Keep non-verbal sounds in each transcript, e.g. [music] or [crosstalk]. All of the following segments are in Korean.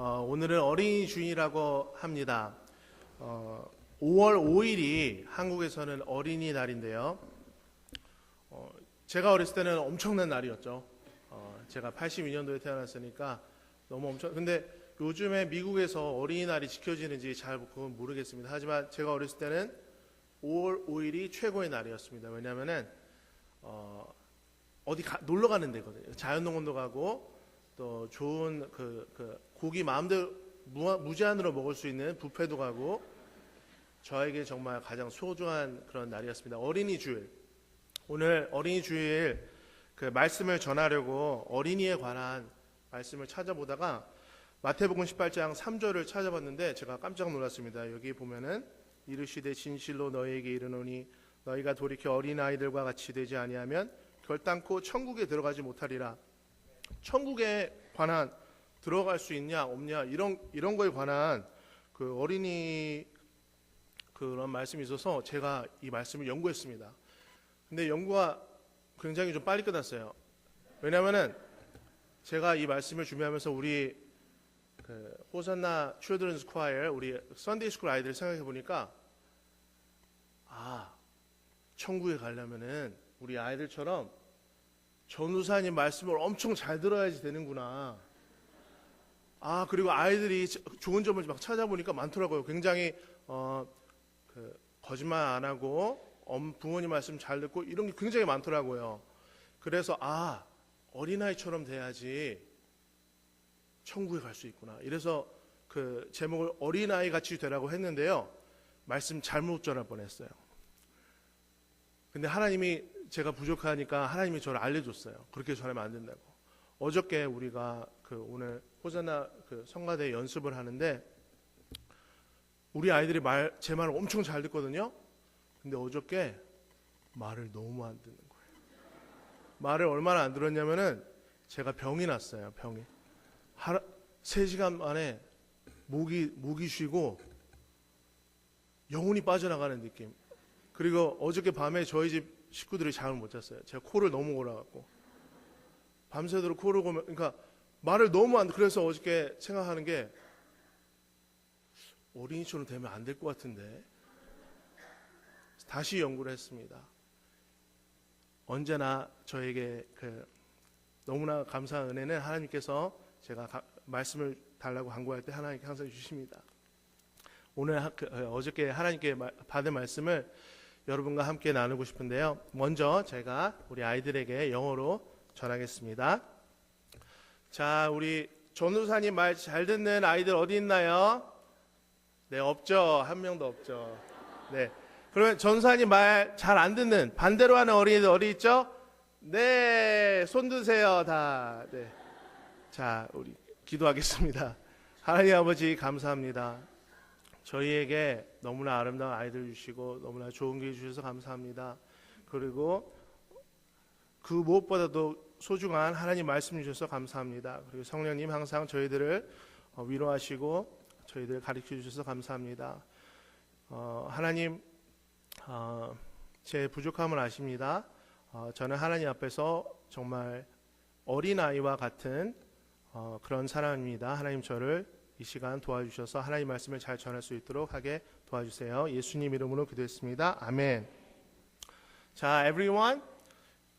어, 오늘은 어린이 주일이라고 합니다. 어, 5월 5일이 한국에서는 어린이날인데요. 어, 제가 어렸을 때는 엄청난 날이었죠. 어, 제가 82년도에 태어났으니까 너무 엄청. 근데 요즘에 미국에서 어린이날이 지켜지는지 잘 그건 모르겠습니다. 하지만 제가 어렸을 때는 5월 5일이 최고의 날이었습니다. 왜냐하면은 어, 가- 놀러 가는 데거든요. 자연농원도 가고 또 좋은 그, 그 고기 마음대로 무, 무제한으로 먹을 수 있는 뷔페도 가고 저에게 정말 가장 소중한 그런 날이었습니다. 어린이 주일. 오늘 어린이 주일 그 말씀을 전하려고 어린이에 관한 말씀을 찾아보다가 마태복음 18장 3절을 찾아봤는데 제가 깜짝 놀랐습니다. 여기 보면은 이르시되 진실로 너희에게 이르노니 너희가 돌이켜 어린 아이들과 같이 되지 아니하면 결단코 천국에 들어가지 못하리라. 천국에 관한 들어갈 수 있냐 없냐 이런 이런 거에 관한 그 어린이 그런 말씀이 있어서 제가 이 말씀을 연구했습니다. 근데 연구가 굉장히 좀 빨리 끝났어요. 왜냐하면은 제가 이 말씀을 준비하면서 우리 그 호산나 칠드런스 콰이어 우리 썬데이 스쿨 아이들 생각해 보니까 아 천국에 가려면은 우리 아이들처럼 전우사님 말씀을 엄청 잘 들어야지 되는구나. 아 그리고 아이들이 좋은 점을 막 찾아보니까 많더라고요. 굉장히 어, 그 거짓말 안 하고 엄- 부모님 말씀 잘 듣고 이런 게 굉장히 많더라고요. 그래서 아 어린아이처럼 돼야지 천국에 갈 수 있구나. 이래서 그 제목을 어린아이 같이 되라고 했는데요. 말씀 잘못 전할 뻔했어요. 근데 하나님이 제가 부족하니까 하나님이 저를 알려줬어요. 그렇게 전하면 안 된다고. 어저께 우리가 그 오늘 호자나 그 성가대 연습을 하는데 우리 아이들이 말 제 말을 엄청 잘 듣거든요. 근데 어저께 말을 너무 안 듣는 거예요. 말을 얼마나 안 들었냐면은 제가 병이 났어요. 병이 하루 3시간 만에 목이 목이 쉬고 영혼이 빠져나가는 느낌. 그리고 어저께 밤에 저희 집 식구들이 잠을 못 잤어요. 제가 코를 너무 골아갖고 밤새도록 코를 고면 그러니까 말을 너무 안 그래서 어저께 생각하는 게 어린이처럼 되면 안 될 것 같은데 다시 연구를 했습니다. 언제나 저에게 그 너무나 감사한 은혜는 하나님께서 제가 가- 말씀을 달라고 간구할 때 하나님께 항상 주십니다. 오늘 하- 그, 어, 어저께 하나님께 마- 받은 말씀을 여러분과 함께 나누고 싶은데요. 먼저 제가 우리 아이들에게 영어로 전하겠습니다. 자, 우리 전우사님 말 잘 듣는 아이들 어디 있나요? 네, 없죠. 한 명도 없죠. 네. 그러면 전사님 말 잘 안 듣는 반대로 하는 어린이들 어디 있죠? 네, 손 드세요, 다. 네. 자, 우리 기도하겠습니다. 하나님 아버지 감사합니다. 저희에게 너무나 아름다운 아이들 주시고 너무나 좋은 기회 주셔서 감사합니다. 그리고 그 무엇보다도 소중한 하나님 말씀 주셔서 감사합니다. 그리고 성령님 항상 저희들을 어, 위로하시고 저희들 가르쳐 주셔서 감사합니다. 어, 하나님 어, 제 부족함을 아십니다. 어, 저는 하나님 앞에서 정말 어린 아이와 같은 어, 그런 사람입니다. 하나님 저를 이 시간 도와주셔서 하나님 말씀을 잘 전할 수 있도록 하게 도와주세요. 예수님 이름으로 기도했습니다. 아멘. 자, everyone,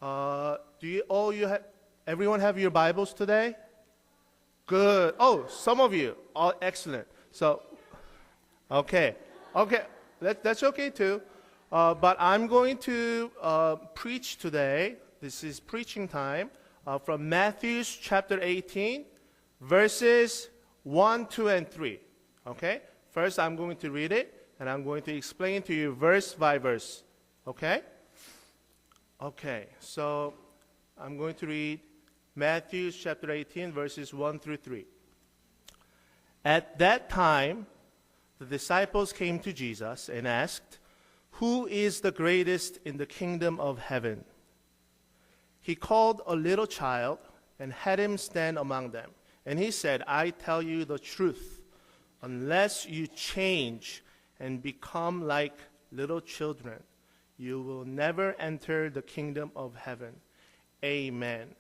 uh, do you all you have everyone have your Bibles today? Good. Oh, some of you. Oh, excellent. So, okay, okay, that, that's okay too. Uh, but I'm going to uh, preach today. This is preaching time uh, from Matthew chapter 18, verses 1, 2, and 3. Okay? First, I'm going to read it, and I'm going to explain to you verse by verse. Okay? Okay, so I'm going to read Matthew chapter 18, verses 1 through 3. At that time, the disciples came to Jesus and asked, Who is the greatest in the kingdom of heaven? He called a little child and had him stand among them. And he said, I tell you the truth, unless you change and become like little children, you will never enter the kingdom of heaven. Amen.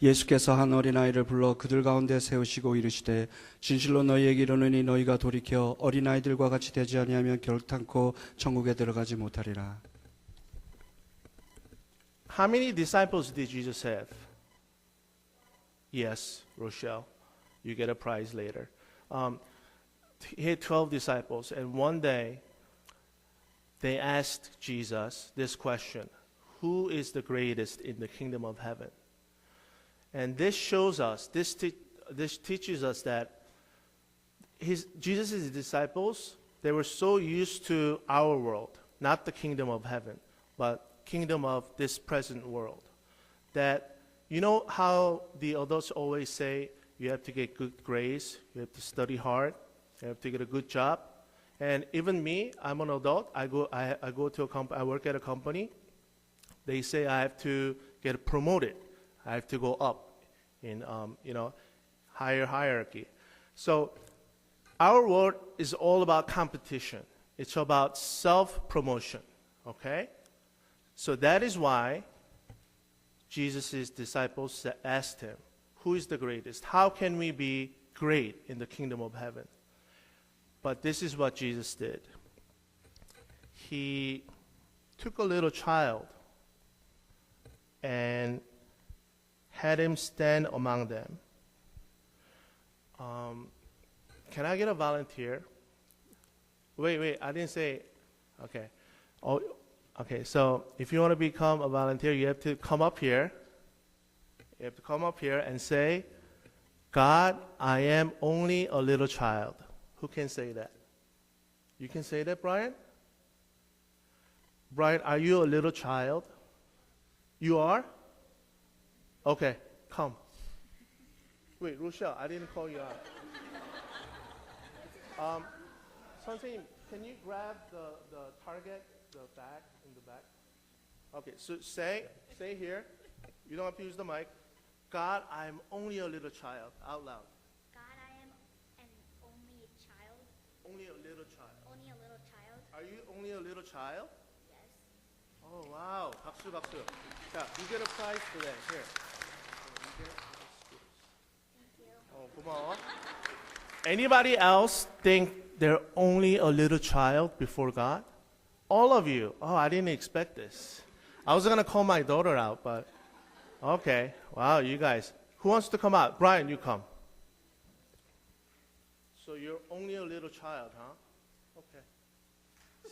예수께서 한 어린아이를 불러 그들 가운데 세우시고 이르시되 진실로 너희에게 이르노니 너희가 돌이켜 어린아이들과 같이 되지 아니하면 결탄코 천국에 들어가지 못하리라. How many disciples did Jesus have? Yes, Rochelle. You get a prize later. Um, he had 12 disciples, and one day they asked Jesus this question Who is the greatest in the kingdom of heaven? And this shows us, this, te- this teaches us that his, Jesus' disciples, they were so used to our world, not the kingdom of heaven, but kingdom of this present world. That you know how the adults always say you have to get good grades, you have to study hard, have to get a good job. And even me, I'm an adult. I go, I, I go to a comp- I work at a company. They say I have to get promoted. I have to go up in, um, you know, higher hierarchy. So our world is all about competition. It's about self-promotion. Okay. So that is why Jesus' disciples asked him, Who is the greatest? How can we be great in the kingdom of heaven? But this is what Jesus did. He took a little child and had him stand among them. Um, can I get a volunteer? Wait, wait, I didn't say. Okay. Oh, Okay, so if you want to become a volunteer, you have to come up here. You have to come up here and say, God, I am only a little child. Who can say that? You can say that, Brian? Brian, are you a little child? You are? Okay, come. Wait, Rochelle, I didn't call you out. um, Sanseem, can you grab the, the target, the back, in the back? Okay, so say, say here. You don't have to use the mic. God, I'm only a little child, out loud. Only a little child. only a little child. Are you only a little child? Yes. Oh, wow. 박수, 박수. 자, you get a prize for that. Here. You get- Thank you. 어, 고마워. Anybody else think they're only a little child before God? All of you. Oh, I didn't expect this. I was going to call my daughter out, but okay. Wow, you guys. Who wants to come out? Brian, you come. So you're only a little child, huh? Okay.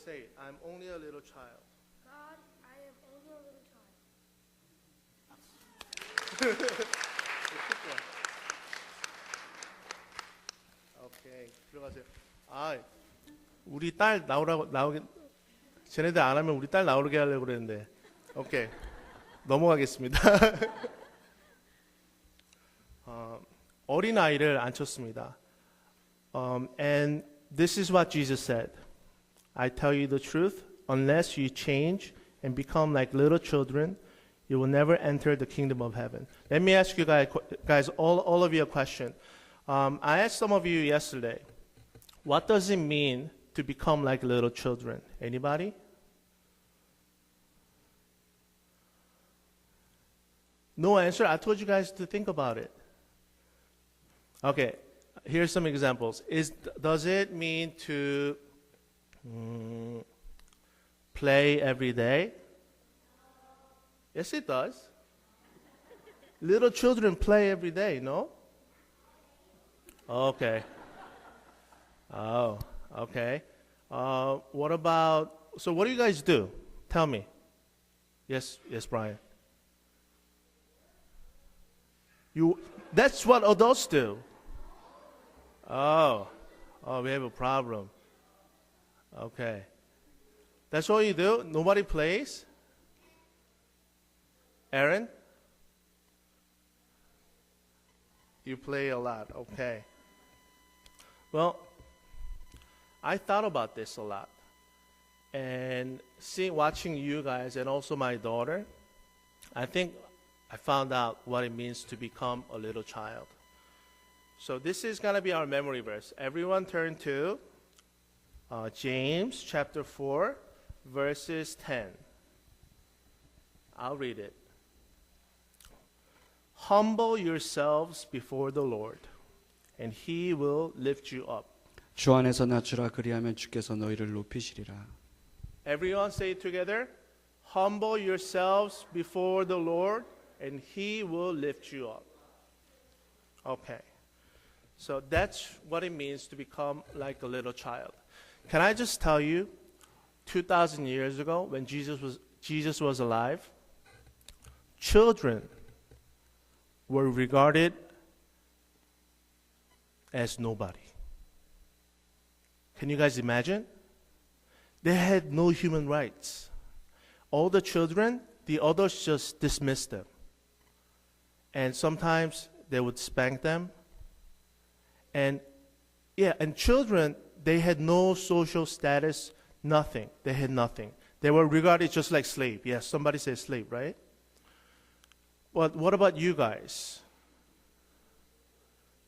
Say it. I'm only a little child. God, I am only a little child. 오케이 들어가세요. 아 우리 딸 나오라고 나오게 쟤네들 안 하면 우리 딸 나오게 하려고 그랬는데 오케이 넘어가겠습니다. 어, 어린 아이를 앉혔습니다. Um, and this is what Jesus said. I tell you the truth. Unless you change and become like little children, you will never enter the kingdom of heaven. Let me ask you guys, guys all, all of you a question. Um, I asked some of you yesterday, what does it mean to become like little children? Anybody? No answer. I told you guys to think about it. Okay, here's some examples. Is does it mean to mm, play every day? Yes, it does. Little children play every day, no? Okay. Oh, okay. Uh, what about, so what do you guys do? Tell me. Yes, yes, Brian. You, that's what adults do. Oh, oh, we have a problem. Okay. That's all you do? Nobody plays? Aaron? You play a lot, okay. Well, I thought about this a lot. And seeing, watching you guys and also my daughter, I think I found out what it means to become a little child. So this is going to be our memory verse. Everyone turn to uh, James chapter 4, verses 10. I'll read it. humble yourselves before the Lord, and he will lift you up. 주 안에서 낮추라 그리하면 주께서 너희를 높이시리라. Everyone say it together. Humble yourselves before the Lord, and he will lift you up. Okay. So that's what it means to become like a little child. Can I just tell you, 2,000 years ago, when Jesus was, Jesus was alive, children were regarded as nobody. Can you guys imagine? They had no human rights. All the children, the others just dismissed them. And sometimes they would spank them. And yeah, and children, they had no social status, nothing. They had nothing. They were regarded just like slave. Yes, somebody says slave, right? But what about you guys?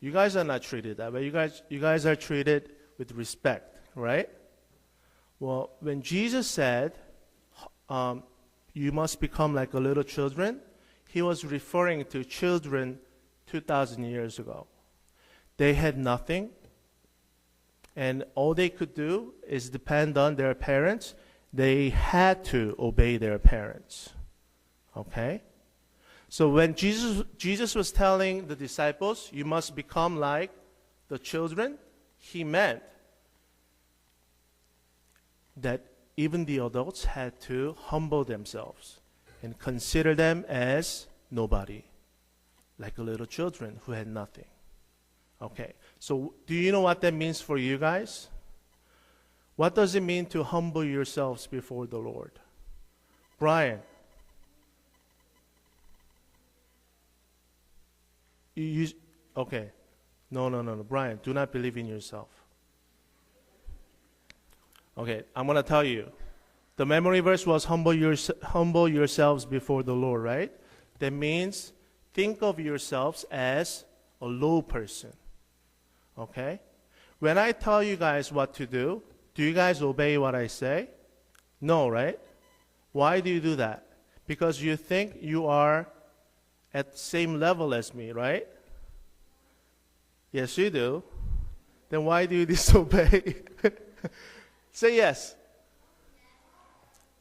You guys are not treated that way. You guys, you guys are treated with respect, right? Well, when Jesus said, um, you must become like a little children, he was referring to children 2,000 years ago. They had nothing, and all they could do is depend on their parents. They had to obey their parents. Okay? So when Jesus, Jesus was telling the disciples, you must become like the children, he meant that even the adults had to humble themselves and consider them as nobody, like little children who had nothing. Okay, so do you know what that means for you guys? What does it mean to humble yourselves before the Lord? Brian. You, you, okay. No, no, no, no. Brian, do not believe in yourself. Okay, I'm going to tell you. The memory verse was humble, your, humble yourselves before the Lord, right? That means think of yourselves as a low person. Okay? When I tell you guys what to do, do you guys obey what I say? No, right? Why do you do that? Because you think you are at the same level as me, right? Yes, you do. Then why do you [laughs] disobey? [laughs] Say yes.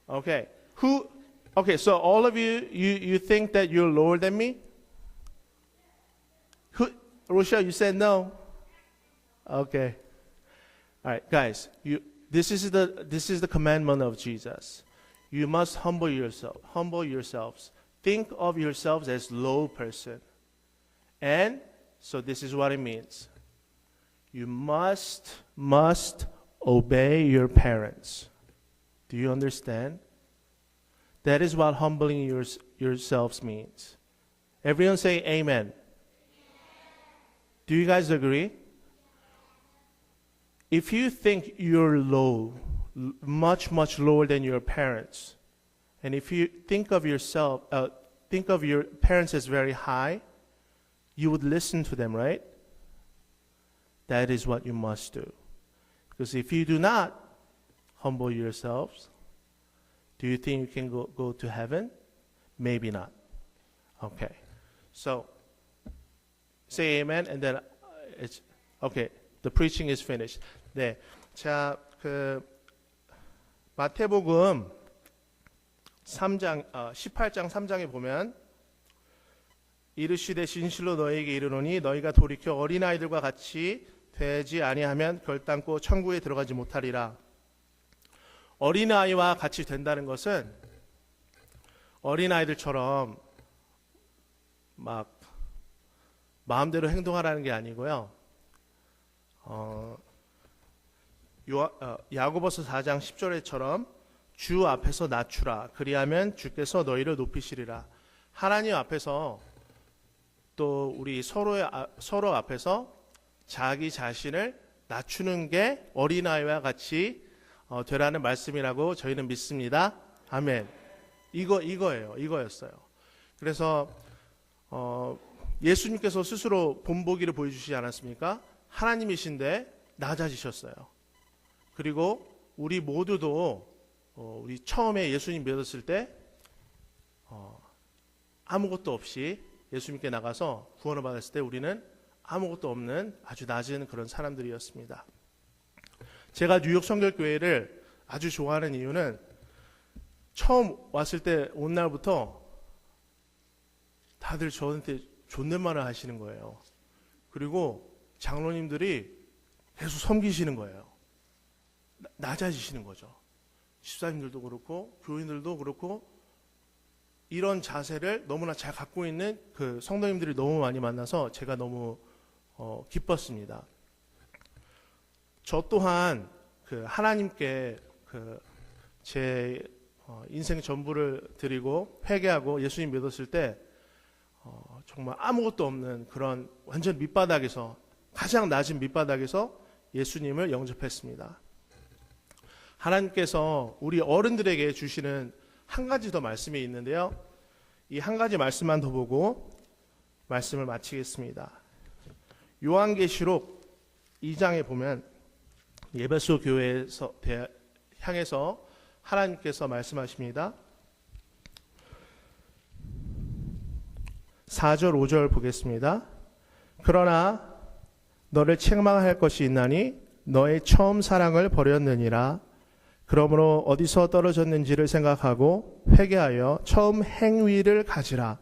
Okay. Who Okay, so all of you you you think that you're lower than me? Who Rochelle, you said no. Okay. All right, guys, you this is the this is the commandment of Jesus. You must humble yourself, humble yourselves. Think of yourselves as low person. And so this is what it means. You must must obey your parents. Do you understand? That is what humbling yours, yourselves means. Everyone say amen. Do you guys agree? If you think you're low, much, much lower than your parents, and if you think of yourself, uh, think of your parents as very high, you would listen to them, right? That is what you must do. Because if you do not humble yourselves, do you think you can go, go to heaven? Maybe not. Okay. So, say amen, and then uh, it's, okay, the preaching is finished. 네. 자, 그, 마태복음 3장, 어, 18장 3장에 보면, 이르시되 진실로 너희에게 이르노니 너희가 돌이켜 어린아이들과 같이 되지 아니하면 결단코 천국에 들어가지 못하리라. 어린아이와 같이 된다는 것은 어린아이들처럼 막 마음대로 행동하라는 게 아니고요. 어, 야고보서 4장 10절에처럼 주 앞에서 낮추라. 그리하면 주께서 너희를 높이시리라. 하나님 앞에서 또 우리 서로의 아- 서로 앞에서 자기 자신을 낮추는 게 어린아이와 같이 어, 되라는 말씀이라고 저희는 믿습니다. 아멘. 이거 이거예요. 이거였어요. 그래서 어, 예수님께서 스스로 본보기를 보여주시지 않았습니까? 하나님이신데 낮아지셨어요. 그리고 우리 모두도 어, 우리 처음에 예수님 믿었을 때 어, 아무것도 없이 예수님께 나가서 구원을 받았을 때 우리는 아무것도 없는 아주 낮은 그런 사람들이었습니다. 제가 뉴욕 성결교회를 아주 좋아하는 이유는 처음 왔을 때 온 날부터 다들 저한테 존댓말을 하시는 거예요. 그리고 장로님들이 계속 섬기시는 거예요. 나- 낮아지시는 거죠. 집사님들도 그렇고 교인들도 그렇고 이런 자세를 너무나 잘 갖고 있는 그 성도님들이 너무 많이 만나서 제가 너무 어, 기뻤습니다. 저 또한 그 하나님께 그제 어, 인생 전부를 드리고 회개하고 예수님 믿었을 때 어, 정말 아무것도 없는 그런 완전 밑바닥에서 가장 낮은 밑바닥에서 예수님을 영접했습니다. 하나님께서 우리 어른들에게 주시는 한 가지 더 말씀이 있는데요. 이 한 가지 말씀만 더 보고 말씀을 마치겠습니다. 요한계시록 2장에 보면 예배소 교회에서 대- 향해서 하나님께서 말씀하십니다. 4절 5절 보겠습니다. 그러나 너를 책망할 것이 있나니 너의 처음 사랑을 버렸느니라. 그러므로 어디서 떨어졌는지를 생각하고 회개하여 처음 행위를 가지라.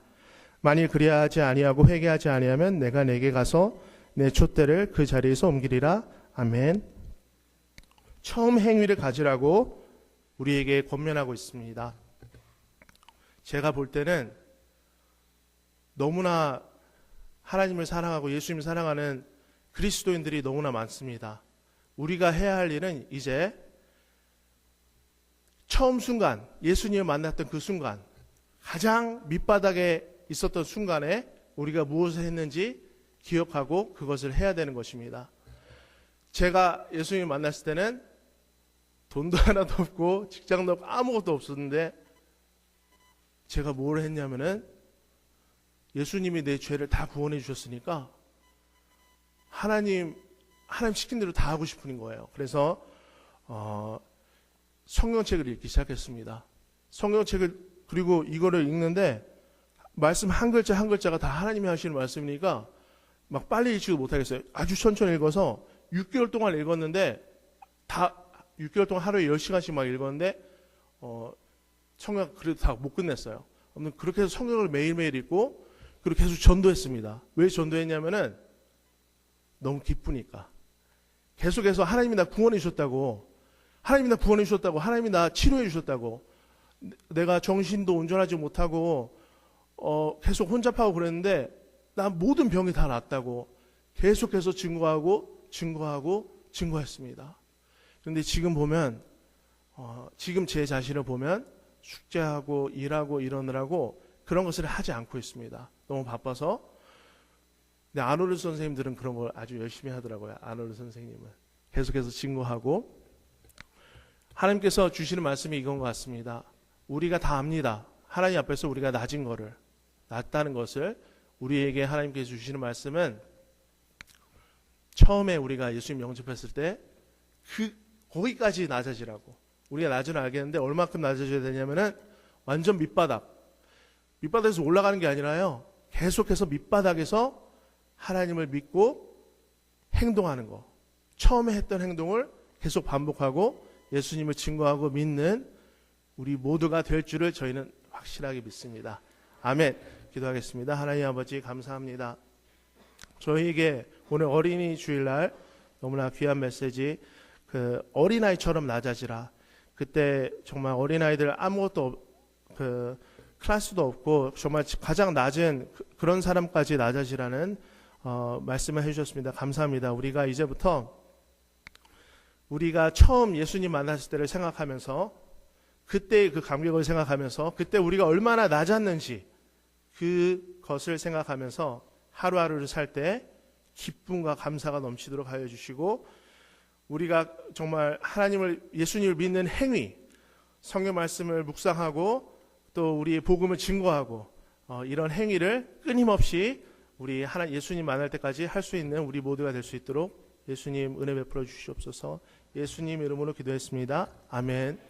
만일 그리하지 아니하고 회개하지 아니하면 내가 내게 가서 내 촛대를 그 자리에서 옮기리라. 아멘. 처음 행위를 가지라고 우리에게 권면하고 있습니다. 제가 볼 때는 너무나 하나님을 사랑하고 예수님을 사랑하는 그리스도인들이 너무나 많습니다. 우리가 해야 할 일은 이제 처음 순간, 예수님을 만났던 그 순간, 가장 밑바닥에 있었던 순간에 우리가 무엇을 했는지 기억하고 그것을 해야 되는 것입니다. 제가 예수님을 만났을 때는 돈도 [laughs] 하나도 없고 직장도 없고 아무것도 없었는데 제가 뭘 했냐면은 예수님이 내 죄를 다 구원해 주셨으니까 하나님 하나님 시킨 대로 다 하고 싶은 거예요. 그래서 어, 성경책을 읽기 시작했습니다. 성경책을 그리고 이거를 읽는데 말씀 한 글자 한 글자가 다 하나님이 하시는 말씀이니까 막 빨리 읽지도 못하겠어요. 아주 천천히 읽어서 6개월 동안 읽었는데 다 6개월 동안 하루에 10시간씩 막 읽었는데 어, 성경 그래도 다 못 끝냈어요. 아무튼 그렇게 해서 성경을 매일매일 읽고 그리고 계속 전도했습니다. 왜 전도했냐면은 너무 기쁘니까. 계속해서 하나님이 나 구원해 주셨다고 하나님이 나 구원해 주셨다고 하나님이 나 치료해 주셨다고 내가 정신도 온전하지 못하고 어, 계속 혼잡하고 그랬는데 나 모든 병이 다 낫다고 계속해서 증거하고 증거하고 증거했습니다. 그런데 지금 보면 어, 지금 제 자신을 보면 숙제하고 일하고 이러느라고 그런 것을 하지 않고 있습니다. 너무 바빠서. 근데 아놀드 선생님들은 그런 걸 아주 열심히 하더라고요. 아놀드 선생님은 계속해서 증거하고 하나님께서 주시는 말씀이 이건 것 같습니다. 우리가 다 압니다. 하나님 앞에서 우리가 낮은 거를 낮다는 것을 우리에게 하나님께서 주시는 말씀은 처음에 우리가 예수님 영접했을 때 그 거기까지 낮아지라고 우리가 낮은 알겠는데 얼마큼 낮아져야 되냐면은 완전 밑바닥 밑바닥에서 올라가는 게 아니라요 계속해서 밑바닥에서 하나님을 믿고 행동하는 거 처음에 했던 행동을 계속 반복하고 예수님을 증거하고 믿는 우리 모두가 될 줄을 저희는 확실하게 믿습니다. 아멘. 기도하겠습니다. 하나님 아버지 감사합니다. 저희에게 오늘 어린이 주일날 너무나 귀한 메시지 그 어린아이처럼 낮아지라. 그때 정말 어린아이들 아무것도 없- 그 클래스도 없고 정말 가장 낮은 그- 그런 사람까지 낮아지라는 어, 말씀을 해주셨습니다. 감사합니다. 우리가 이제부터 우리가 처음 예수님 만났을 때를 생각하면서 그때의 그 감격을 생각하면서 그때 우리가 얼마나 낮았는지 그것을 생각하면서 하루하루를 살 때 기쁨과 감사가 넘치도록 하여 주시고 우리가 정말 하나님을 예수님을 믿는 행위 성경 말씀을 묵상하고 또 우리의 복음을 증거하고 어, 이런 행위를 끊임없이 우리 하나 예수님 만날 때까지 할 수 있는 우리 모두가 될 수 있도록 예수님 은혜 베풀어 주시옵소서. 예수님 이름으로 기도했습니다. 아멘.